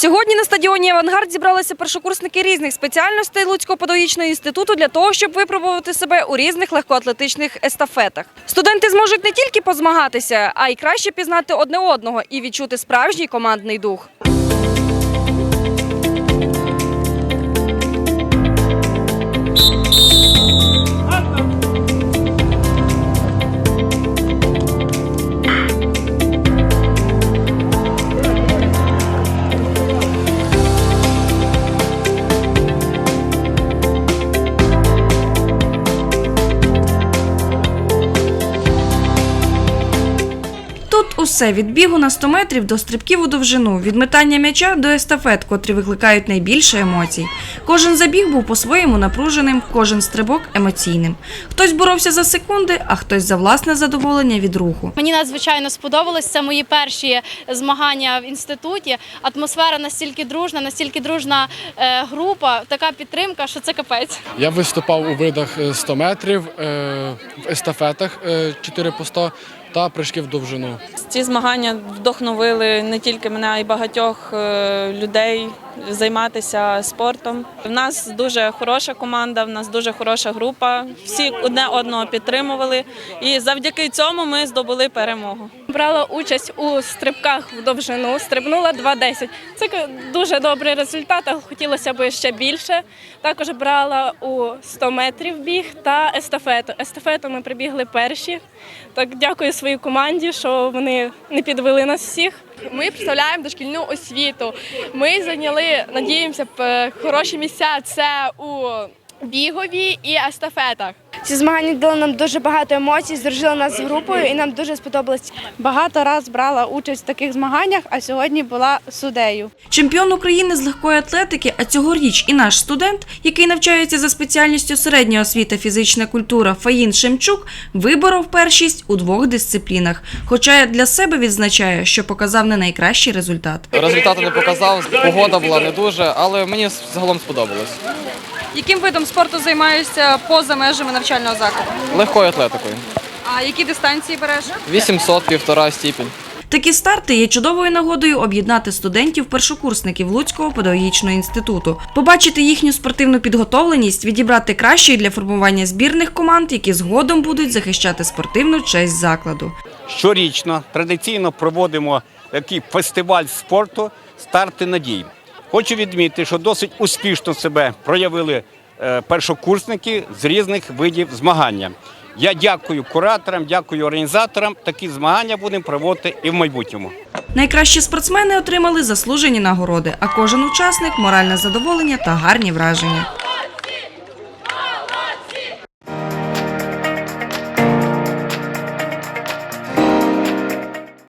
Сьогодні на стадіоні Авангард зібралися першокурсники різних спеціальностей Луцького педагогічного інституту для того, щоб випробувати себе у різних легкоатлетичних естафетах. Студенти зможуть не тільки позмагатися, а й краще пізнати одне одного і відчути справжній командний дух. Усе від бігу на 100 метрів до стрибків у довжину, від метання м'яча до естафет, котрі викликають найбільше емоцій. Кожен забіг був по-своєму напруженим, кожен стрибок емоційним. Хтось боровся за секунди, а хтось за власне задоволення від руху. Мені надзвичайно сподобалось. Це мої перші змагання в інституті. Атмосфера настільки дружна, настільки дружна е, група, така підтримка, що це капець. Я виступав у видах е, 100 метрів, е, в естафетах е, 4 по 100 та прыжки в довжину. Ці змагання вдохновили не тільки мене, а й багатьох е, людей займатися спортом. В нас дуже хороша команда, в нас дуже хороша група. Всі одне одного підтримували, і завдяки цьому ми здобули перемогу. Брала участь у стрибках в довжину, стрибнула 2.10. Це дуже добрий результат, але хотілося б ще більше. Також брала у 100 метрів біг та естафету. Естафету ми прибігли перші. Так дякую своїй команді, що вони не підвели нас всіх. Ми представляємо дошкільну освіту. Ми зайняли, надіємося, хороші місця. Це у бігові і естафетах. Ці змагання дали нам дуже багато емоцій, здружили нас з групою і нам дуже сподобалось. Багато раз брала участь в таких змаганнях, а сьогодні була суддею. Чемпіон України з легкої атлетики, а цьогоріч і наш студент, який навчається за спеціальністю середня освіта фізична культура Фаїн Шемчук, виборов першість у двох дисциплінах. Хоча для себе відзначає, що показав не найкращий результат. Результати не показав, погода була не дуже, але мені загалом сподобалось. Яким видом спорту займаєшся поза межами навчального закладу? Легкою атлетикою. А які дистанції береш? 800, півтора стіпень. Такі старти є чудовою нагодою об'єднати студентів-першокурсників Луцького педагогічного інституту, побачити їхню спортивну підготовленість, відібрати кращі для формування збірних команд, які згодом будуть захищати спортивну честь закладу. Щорічно традиційно проводимо такий фестиваль спорту Старти надій. Хочу відмітити, що досить успішно себе проявили е, першокурсники з різних видів змагання. Я дякую кураторам, дякую організаторам. Такі змагання будемо проводити і в майбутньому. Найкращі спортсмени отримали заслужені нагороди, а кожен учасник моральне задоволення та гарні враження.